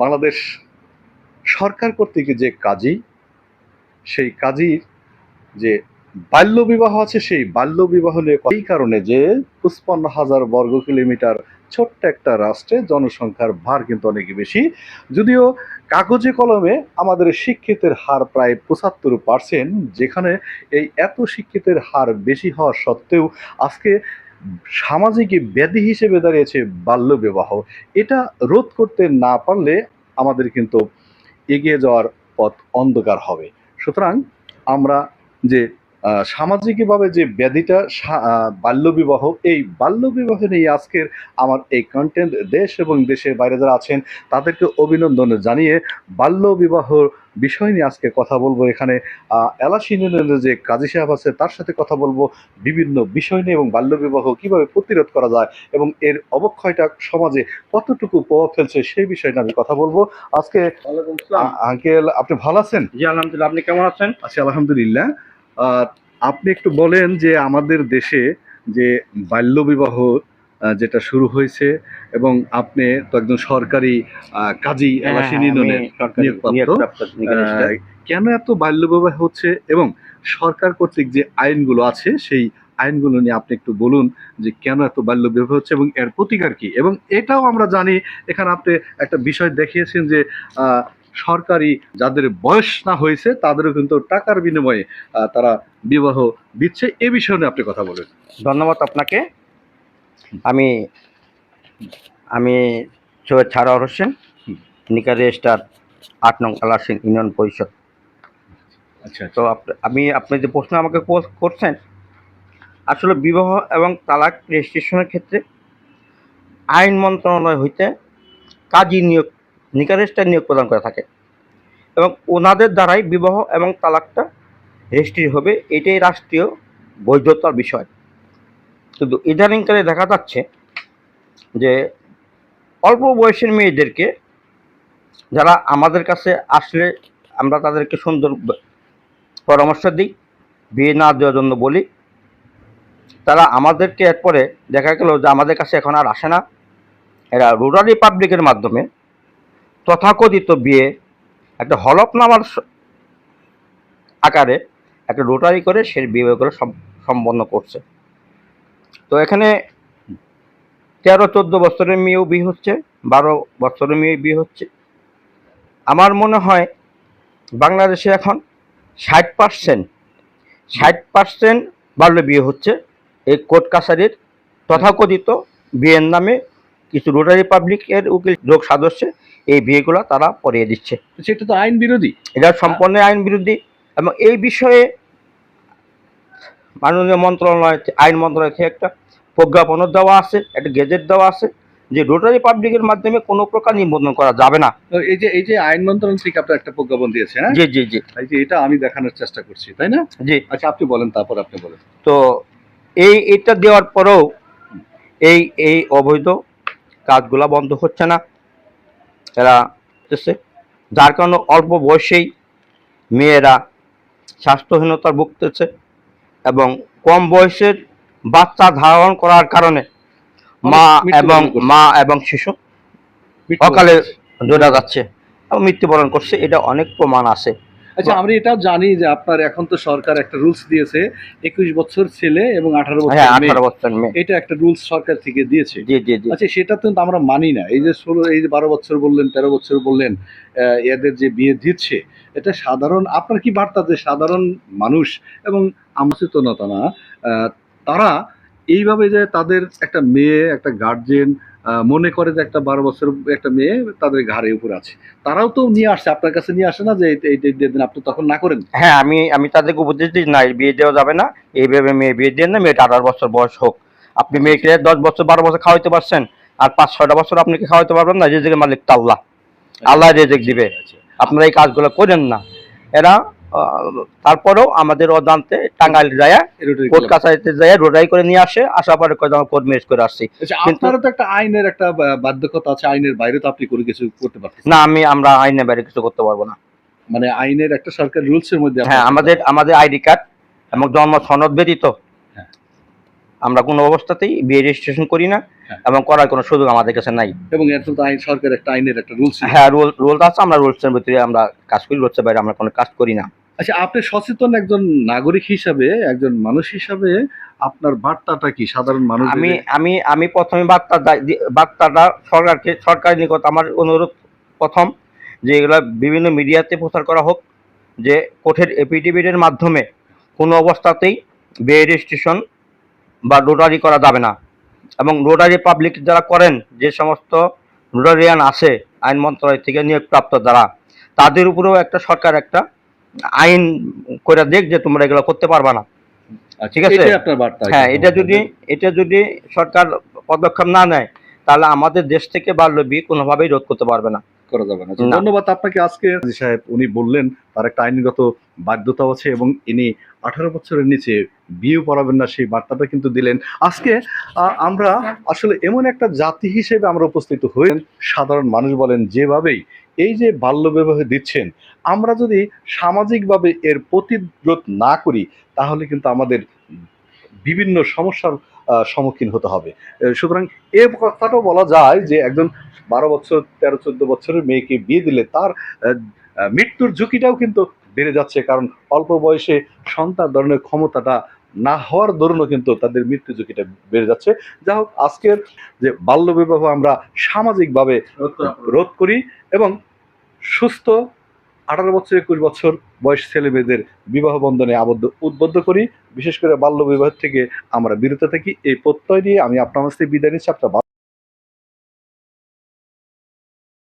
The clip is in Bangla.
বাংলাদেশ সরকার কর্তৃক যে কাজী, সেই কাজীর যে বাল্য বিবাহ আছে, সেই বাল্য বিবাহ নিয়ে এই কারণে যে পঁচপান্ন হাজার বর্গ কিলোমিটার ছোট্ট একটা রাষ্ট্রে জনসংখ্যার ভার কিন্তু অনেক বেশি। যদিও কাগজে কলমে আমাদের শিক্ষিতের হার প্রায় পঁচাত্তর পার্সেন্ট, যেখানে এই এত শিক্ষিতের হার বেশি হওয়া সত্ত্বেও আজকে সামাজিক ব্যাধি হিসেবে দাঁড়িয়েছে বাল্য বিবাহ এটা রোধ করতে না পারলে আমাদের কিন্তু এগিয়ে যাওয়ার পথ অন্ধকার হবে। সুতরাং আমরা যে সামাজিকভাবে যে ব্যাধিটা বাল্যবিবাহ এই বাল্যবিবাহ নিয়ে আজকের আমার এই কন্টেন্ট দেশ এবং দেশের বাইরে যারা আছেন তাদেরকে অভিনন্দন জানিয়ে বাল্যবিবাহ বিষয় নিয়ে আজকে কথা বলব এখানে। এলাস ইউনিয়নের যে কাজী সাহেব আছে তার সাথে কথা বলব বিভিন্ন বিষয় নিয়ে এবং বাল্যবিবাহ কীভাবে প্রতিরোধ করা যায় এবং এর অবক্ষয়টা সমাজে কতটুকু প্রভাব ফেলছে সেই বিষয় নিয়ে আমি কথা বলব। আজকে আঙ্কেল আপনি ভালো আছেন? জি আলহামদুলিল্লাহ। আপনি কেমন আছেন? আচ্ছা আলহামদুলিল্লাহ। আপনি একটু বলেন যে আমাদের দেশে যে বাল্যবিবাহ যেটা শুরু হয়েছে এবং আপনি তো একজন সরকারি কাজী হ্যাঁ। আহ, কেন এত বাল্যবিবাহ হচ্ছে এবং সরকার কর্তৃক যে আইনগুলো আছে সেই আইনগুলো নিয়ে আপনি একটু বলুন যে কেন এত বাল্য বিবাহ হচ্ছে এবং এর প্রতিকার কি এবং এটাও আমরা জানি এখানে আপনি একটা বিষয় দেখিয়েছেন যে আহ, সরকারি যাদের বয়স না হয়েছে তাদেরও কিন্তু টাকার বিনিময়ে তারা বিবাহ দিচ্ছে। এ বিষয়ে নিয়ে আপনি কথা বলেন। ধন্যবাদ আপনাকে। আমি আমি সৈয়দ ছাড়ার হোসেন। নিকা রেজিস্টার আট নং আলাসিন ইউনিয়ন পরিষদ। আচ্ছা তো আমি আপনি যে প্রশ্ন আমাকে কর- করছেন আসলে বিবাহ এবং তালাক রেজিস্ট্রেশনের ক্ষেত্রে আইন মন্ত্রণালয় হইতে কাজী নিয়োগ নিকা রেজিস্টার নিয়োগ প্রদান করে থাকে। এবং ওনাদের দ্বারাই বিবাহ এবং তালাকটা রেজিস্ট্রি হবে, এটাই রাষ্ট্রীয় বৈধতার বিষয়। কিন্তু ইদানিংকালে দেখা যাচ্ছে যে অল্প বয়সের মেয়েদেরকে যারা আমাদের কাছে আসলে আমরা তাদেরকে সুন্দর পরামর্শ দিই, বিয়ে না দেওয়ার জন্য বলি, তারা আমাদেরকে এরপরে দেখা গেল যে আমাদের কাছে এখন আর আসে না। এরা রুরাল রিপাবলিকের মাধ্যমে তথাকথিত বিয়ে, একটা হলফনামার আকারে একটা রোটারি করে সে বিয়ে করে সম্পন্ন করছে। তো এখানে তেরো, চোদ্দ বছরের মেয়েও বিয়ে হচ্ছে, বারো বছরের মেয়ে বিয়ে হচ্ছে। আমার মনে হয় বাংলাদেশে এখন ষাট পার্সেন্ট ষাট পার্সেন্ট বাল্য বিয়ে হচ্ছে। এই কোর্ট কাছারির তথাকথিত বিয়ের নামে কিছু রোটারি পাবলিকের উকিল যোগ সদস্য এই বিয়েগুলো তারা পড়িয়ে দিচ্ছে। সেটা তো আইন বিরোধী। এটা সম্পূর্ণ আইন বিরোধী এবং এই বিষয়ে মাননীয় মন্ত্রণালয় আইন মন্ত্রণালয় থেকে একটা প্রজ্ঞাপনও দেওয়া আছে একটা গেজেট দেওয়া আছে যে রোটারি পাবলিকের মাধ্যমে কোনো প্রকার নিবন্ধন করা যাবে না। এই যে এই যে আইন মন্ত্রণালয় থেকে আপনার একটা প্রজ্ঞাপন দিয়েছে হ্যাঁ? জি জি জি। এই যে এটা আমি দেখানোর চেষ্টা করছি তাই না? জি। আচ্ছা আপনি বলেন তারপর আপনি বলেন। তো এই এটা দেওয়ার পরেও এই এই অবৈধ কাজগুলা বন্ধ হচ্ছে না। এরা যার কারণে অল্প বয়সেই মেয়েরা স্বাস্থ্যহীনতা ভুগতেছে এবং কম বয়সের বাচ্চা ধারণ করার কারণে মা এবং মা এবং শিশু অকালে জোড়া যাচ্ছে এবং মৃত্যুবরণ করছে। এটা অনেক প্রমাণ আছে। আচ্ছা আমরা এটাও জানি যে আপনার এখন তো সরকার একটা রুলস দিয়েছে একুশ বছর ছেলে এবং আঠারো বছর হ্যাঁ মেয়ে। আঠারো বছর মেয়ে। এটা একটা রুলস সরকার থেকে দিয়েছে। জি জি জি। আচ্ছা সেটা তো আমরা মানি না। এই যে ষোলো এই যে বারো বছর বললেন তেরো বছর বললেন আহ, এদের যে বিয়ে দিচ্ছে এটা সাধারণ আপনার কি বার্তা যে সাধারণ মানুষ এবং আমসচেতনতা না তারা এইভাবে যে তাদের একটা মেয়ে একটা গার্জেন মনে করে যে একটা বারো বছর একটা মেয়ে তাদের ঘাড়ে উপর আছে। তারাও তো নিয়ে আসছে আপনার কাছে নিয়ে আসে না যে এই- দিন আপনি তখন না করেন? হ্যাঁ আমি আমি তাদেরকে উপদেশ দিই না বিয়ে দেওয়া যাবে না। এইভাবে মেয়ে বিয়ে দিয়ে না মেয়েটা আঠারো বছর বয়স হোক। আপনি মেয়েকে দশ বছর বারো বছর খাওয়াইতে পারছেন আর পাঁচ ছয়টা বছর আপনি কি খাওয়াইতে পারবেন না? রেজেকের মালিক তো আল্লাহ। আল্লাহ রেজেক দিবে। আচ্ছা, আপনারা এই কাজগুলো করেন না। এরা তারপরেও আমাদের অজান্তে টাঙ্গাইল যায় কোর্ট। কাছারিতে যায় রোডাই করে নিয়ে আসে আসার পরে কোর্ট ম্যারেজ করে আসছি। আচ্ছা আপনারও তো একটা আইনের একটা বাধ্যকতা আছে আইনের বাইরে তো আপনি কোনো কিছু করতে পারতেন না আমি আমরা আইনে বাইরে কিছু করতে পারব না। মানে আইনের একটা সরকার রুলস এর মধ্যে হ্যাঁ আমাদের আমাদের আইডি কার্ড এবং জন্ম সনদ ব্যতীত হ্যাঁ। আমরা কোনো অবস্থাতেই বিয়ে রেজিস্ট্রেশন করি না হ্যাঁ। এবং করার কোনো সুযোগ আমাদের কাছে নাই। এবং এর তো আইন সরকার একটা আইনের একটা রুলস হ্যাঁ রুল রোল আছে আমরা রুলসের ভিতরে আমরা কাজ করি রোলসের বাইরে আমরা কোনো কাজ করি না। আচ্ছা আপনি সচেতন একজন নাগরিক হিসাবে একজন মানুষ হিসাবে আপনার বার্তাটা কি? সাধারণ মানুষ আমি আমি আমি প্রথমে বার্তা বার্তাটা সরকারকে সরকারের নিকট আমার অনুরোধ প্রথম যে এগুলো বিভিন্ন মিডিয়াতে প্রচার করা হোক যে কোর্টের এপিডিবিটের মাধ্যমে কোনো অবস্থাতেই বিয়ে রেজিস্ট্রেশন বা নোটারি করা যাবে না। এবং নোটারি পাবলিক যারা করেন যে সমস্ত নোটারিয়ান আছে আইন মন্ত্রণালয় থেকে নিয়োগপ্রাপ্ত যারা তাদের উপরেও একটা সরকার একটা আইন করে দেখ যে তোমরা এগুলো করতে পারবা না। ঠিক আছে। এটাই আপনার বার্তা হ্যাঁ এটা যদি এটা যদি সরকার পদক্ষেপ না নেয় তাহলে আমাদের দেশ থেকে বাল্য বিয়ে কোনোভাবেই রোধ করতে পারবে না। করা যাবে না। না। ধন্যবাদ আপনাকে আজকে। সাহেব উনি বললেন তার একটা আইনগত বাধ্যতা আছে এবং ইনি আঠারো বছরের নিচে বিয়ে পড়াবেন না সেই বার্তাটা কিন্তু দিলেন। আজকে আহ, আমরা আসলে এমন একটা জাতি হিসেবে আমরা উপস্থিত হই সাধারণ মানুষ বলেন যেভাবেই এই যে বাল্য বিবাহ দিচ্ছেন আমরা যদি সামাজিকভাবে এর প্রতিরোধ না করি তাহলে কিন্তু আমাদের বিভিন্ন সমস্যার সম্মুখীন হতে হবে। সুতরাং এ কথাটাও বলা যায় যে একজন বারো বছর তেরো চোদ্দ বছরের মেয়েকে বিয়ে দিলে তার মৃত্যুর ঝুঁকিটাও কিন্তু বেড়ে যাচ্ছে কারণ অল্প বয়সে সন্তান ধরনের ক্ষমতাটা না হওয়ার দরুনও কিন্তু তাদের মৃত্যু ঝুঁকিটা বেড়ে যাচ্ছে। যা হোক আজকের যে বাল্যবিবাহ আমরা সামাজিকভাবে রোধ করি এবং সুস্থ, আঠারো বছর, একুশ বছর বয়স ছেলে মেয়েদের বিবাহ বন্ধনে আবদ্ধ, উদ্বুদ্ধ করি। বিশেষ করে বাল্য বিবাহ থেকে আমরা বিরত থাকি। এই প্রত্যয় নিয়ে আমি আপনার কাছ বিদায় নিচ্ছি। আপনার